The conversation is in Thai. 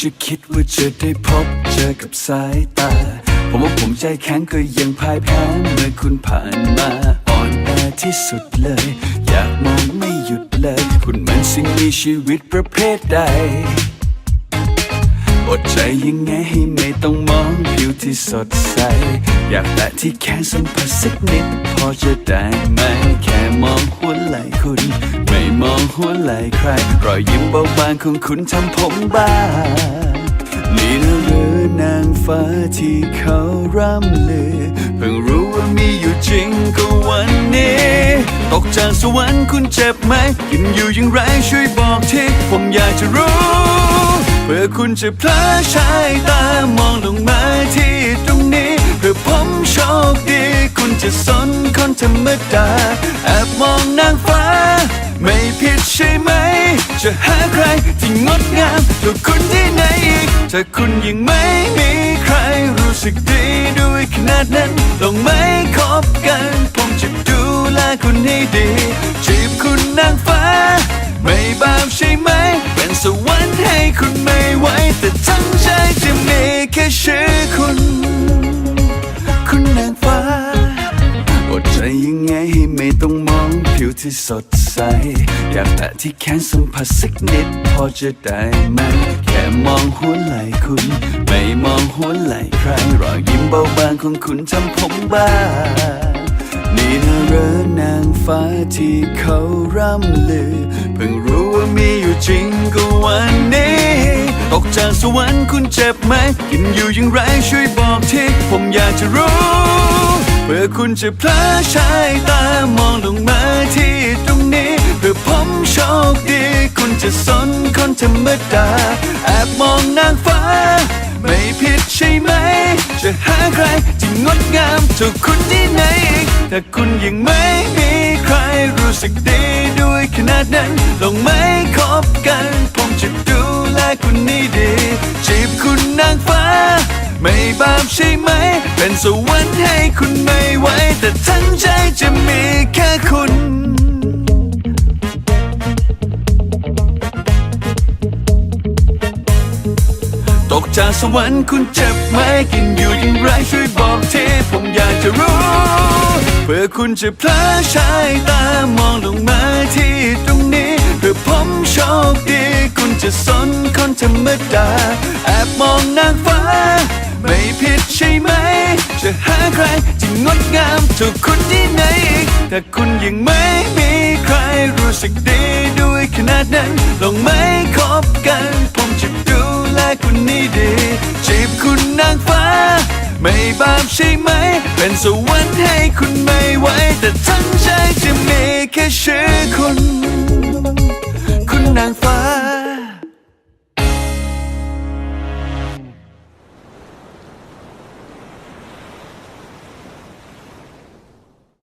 จะคิดว่าจะได้พบเจอกับสายตา ผมว่าผมใจแข็งก็ยังพ่ายแพ้เมื่อคุณผ่านมาอ่อนแอที่สุดเลย อยากมองไม่หยุดเลย คุณเหมือนสิ่งมีชีวิตประเภทใดอดใจยังไงให้ไม่ต้องมองผิวที่สดใส อยากแตะที่แค่สัมผัสสักนิด พอจะได้ไหมแค่มอง หัวไหล่ใคร รอยยิ้มเบาบางของคุณทำผมบ้า นี่นะหรือนางฟ้าที่เขาร่ำลือ เพิ่งรู้ว่ามีอยู่จริงก็วันนี้ ตกจากสวรรค์คุณเจ็บไหม กินอยู่อย่างไรช่วยบอกทีผมอยากจะรู้ เพื่อคุณจะเพลอชายตามองลงมาที่ตรงนี้ เพื่อผมโชคดี คุณจะสนคนธรรมดาแอบมองนางฟ้า จะหาใครที่งดงามกว่าคุณที่ไหนอีก ถ้าคุณยังไม่มีใครรู้สึกดีด้วยขนาดนั้นลองไม่คบกัน ผมจะดูแลคุณให้ดี จีบคุณนางฟ้า ไม่บาปใช่ไหม เป็นสวรรค์ให้คุณไม่ไหวแต่ทั้งใจจะมีแค่ชื่อ องมองผิวที่สดใส อยากแตะที่แขนสัมผัสสักนิด พอจะได้ไหม แค่มองหัวไหล่คุณ ไม่มองหัวไหล่ใคร รอยยิ้มเบาบางของคุณทำผมบ้า นี่นะเรอนางฟ้าที่เขาร่ำลือ เพิ่งรู้ว่ามีอยู่จริงก็วันนี้ตกจากสวรรค์คุณเจ็บไหม กินอยู่อย่างไรช่วยบอกทีผมอยากจะรู้ คุณจะเพลอชายตามองลงมาที่ตรงนี้เพื่อผมโชคดี คุณจะสนคนธรรมดา แอบมองนางฟ้า ไม่ผิดใช่ไหม จะหาใครที่งดงามเท่าคุณที่ไหนอีกถ้าคุณยังไม่มีใครรู้สึกดีด้วยขนาดนั้น ลองไม่คบกัน ผมจะดูแลคุณนี่ดีจีบคุณนางฟ้า ไม่บาปใช่ไหม เป็นสวรรค์ให้คุณไม่ไหว แต่ทั้งใจจะมีแค่คุณตกจากสวรรค์คุณเจ็บไหมกินอยู่อย่างไรช่วยบอกทีผมอยากจะรู้ เพื่อคุณจะเพลอชายตามองลงมาที่ตรงนี้ เพื่อผมโชคดี คุณจะสนคนธรรมดา แอบมองนางฟ้า ไม่ผิดใช่ไหม จะหาใครที่งดงามเท่าคุณที่ไหนอีกถ้าคุณยังไม่มีใครรู้สึกดีด้วยขนาดนั้น ลองไม่คบกัน ผมจะดูแลคุณนี่ดีจีบคุณนางฟ้า ไม่บาปใช่ไหม เป็นสวรรค์ให้คุณไม่ไหวแต่ทั้งใจจะมีแค่ชื่อ